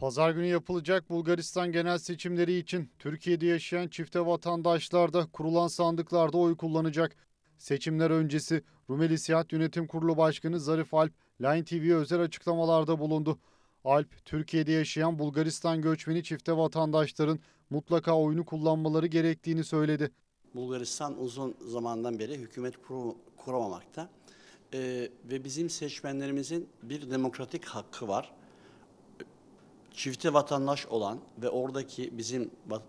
Pazar günü yapılacak Bulgaristan genel seçimleri için Türkiye'de yaşayan çifte vatandaşlar da kurulan sandıklarda oy kullanacak. Seçimler öncesi Rumeli Siyahat Yönetim Kurulu Başkanı Zarif Alp, Line TV'ye özel açıklamalarda bulundu. Alp, Türkiye'de yaşayan Bulgaristan göçmeni çifte vatandaşların mutlaka oyunu kullanmaları gerektiğini söyledi. Bulgaristan uzun zamandan beri hükümet kuru- kuramamakta. Ee, ve bizim seçmenlerimizin bir demokratik hakkı var. Çifte vatandaş olan ve oradaki bizim e,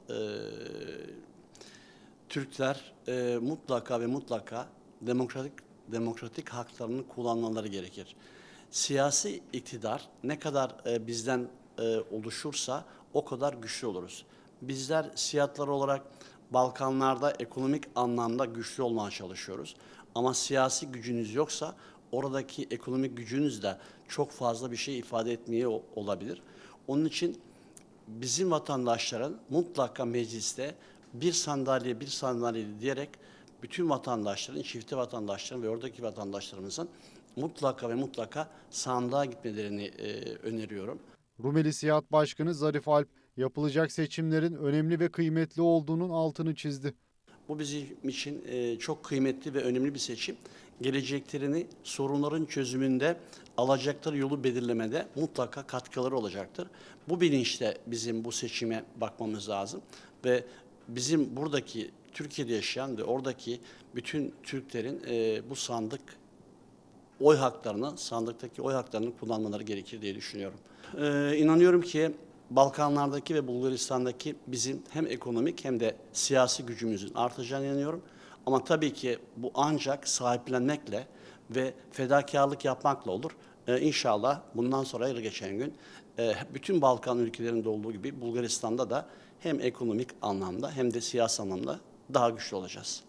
Türkler e, mutlaka ve mutlaka demokratik demokratik haklarını kullanmaları gerekir. Siyasi iktidar ne kadar e, bizden e, oluşursa o kadar güçlü oluruz. Bizler siyahlar olarak Balkanlarda ekonomik anlamda güçlü olmaya çalışıyoruz. Ama siyasi gücünüz yoksa oradaki ekonomik gücünüz de çok fazla bir şey ifade etmeye olabilir. Onun için bizim vatandaşların mutlaka mecliste bir sandalye bir sandalye diyerek bütün vatandaşların, çifte vatandaşların ve oradaki vatandaşlarımızın mutlaka ve mutlaka sandığa gitmelerini e, öneriyorum. Rumeli Siyahat Başkanı Zarif Alp, yapılacak seçimlerin önemli ve kıymetli olduğunun altını çizdi. Bu bizim için e, çok kıymetli ve önemli bir seçim. Geleceklerini sorunların çözümünde alacakları yolu belirlemede mutlaka katkıları olacaktır. Bu bilinçle bizim bu seçime bakmamız lazım ve bizim buradaki Türkiye'de yaşayan ve oradaki bütün Türklerin e, bu sandık oy haklarını, sandıktaki oy haklarını kullanmaları gerekir diye düşünüyorum. Ee, inanıyorum ki Balkanlardaki ve Bulgaristan'daki bizim hem ekonomik hem de siyasi gücümüzün artacağına inanıyorum. Ama tabii ki bu ancak sahiplenmekle ve fedakarlık yapmakla olur. Ee, inşallah bundan sonra her geçen gün e, bütün Balkan ülkelerinde olduğu gibi Bulgaristan'da da hem ekonomik anlamda hem de siyasi anlamda daha güçlü olacağız.